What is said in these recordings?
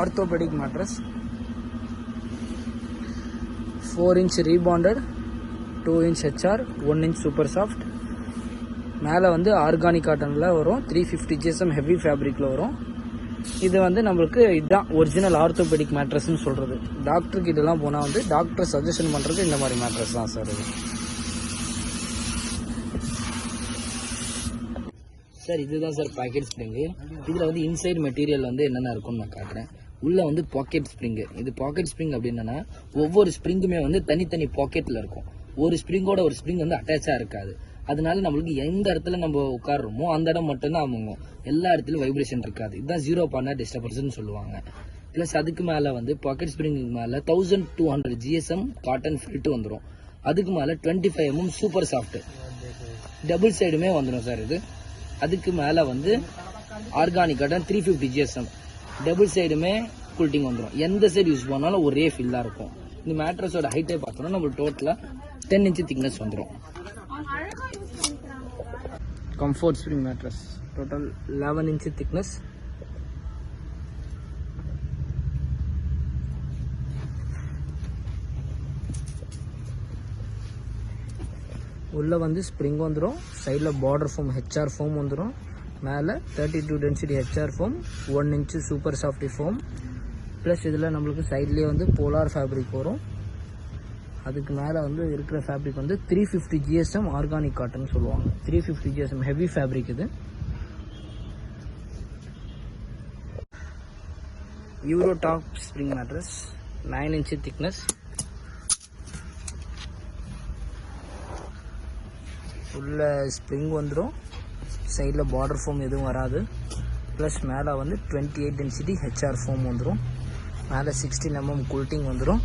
Orthopaedic mattress four inch rebonded two inch HR one inch super soft மேலே வந்து organic காட்டனில் வரும். Three fifty GSM heavy ஃபேப்ரிக்கில் வரும். இது வந்து நம்மளுக்கு இதுதான் ஒரிஜினல் ஆர்த்தோபெடிக் மேட்ரஸ்னு சொல்கிறது டாக்டருக்கு கிட்டலாம் போனால் வந்து டாக்டர் சஜஷன் பண்ணுறது இந்த மாதிரி மேட்ரஸ் தான் சார் இது. சார் இதுதான் சார் பேக்கெட் ஸ்ப்ரிங்கு இதில் வந்து இன்சைட் மெட்டீரியல் வந்து என்னென்ன இருக்கும்னு நான் காட்டுறேன். உள்ளே வந்து பாக்கெட் ஸ்ப்ரிங்கு இது பாக்கெட் ஸ்ப்ரிங் அப்படின்னா ஒவ்வொரு ஸ்ப்ரிங்குமே வந்து தனித்தனி பாக்கெட்டில் இருக்கும். ஒரு ஸ்ப்ரிங்கோட ஒரு ஸ்ப்ரிங் வந்து அட்டாச்சாக இருக்காது. அதனால நம்மளுக்கு எந்த இடத்துல நம்ம உட்காடுறோமோ அந்த இடம் மட்டும்தான் அமுங்கும். எல்லா இடத்துலையும் வைப்ரேஷன் இருக்காது. இதுதான் ஜீரோ பண்ண டிஸ்டர்பன்ஸ்னு சொல்லுவாங்க. ப்ளஸ் அதுக்கு மேலே வந்து பாக்கெட் ஸ்ப்ரிங்குக்கு மேலே thousand two hundred GSM cotton felt வந்துடும் அதுக்கு மேலே twenty five MM super soft double சைடுமே வந்துடும் சார் இது. அதுக்கு மேலே வந்து organic cotton three fifty GSM double சைடுமே கூல்டிங் வந்துடும் எந்த சைடு யூஸ் பண்ணாலும் ஒரே ஃபில்லாக இருக்கும். இந்த மேட்ரஸோட ஹைட்டே பார்த்தோம்னா நம்மளுக்கு டோட்டலாக டென் இன்ச்சு திக்னஸ் வந்துடும் comfort spring mattress total eleven inch thickness உள்ளே வந்து ஸ்ப்ரிங் வந்துடும் சைடில் பார்டர் ஃபோம் ஹெச்ஆர் ஃபோம் வந்துடும் மேலே thirty two density HR foam one inch super softy foam plus இதில் நம்மளுக்கு சைட்லேயே வந்து போலார் ஃபேப்ரிக் வரும். அதுக்கு மேலே வந்து இருக்கிற ஃபேப்ரிக் வந்து three fifty GSM organic cotton சொல்லுவாங்க. Three fifty GSM heavy fabric இது. Euro top spring mattress nine inch thickness உள்ள ஸ்ப்ரிங் வந்துடும் சைடில் பார்டர் ஃபோம் எதுவும் வராது. ப்ளஸ் மேலே வந்து twenty eight density HR foam வந்துடும் மேலே சிக்ஸ்டீன் எம்எம் கூல்டிங் வந்துடும்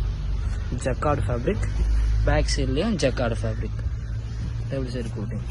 ஜக்கார்டு ஃபேப்ரிக் பேக் சைட்லேயும் jacquard fabric double side quilting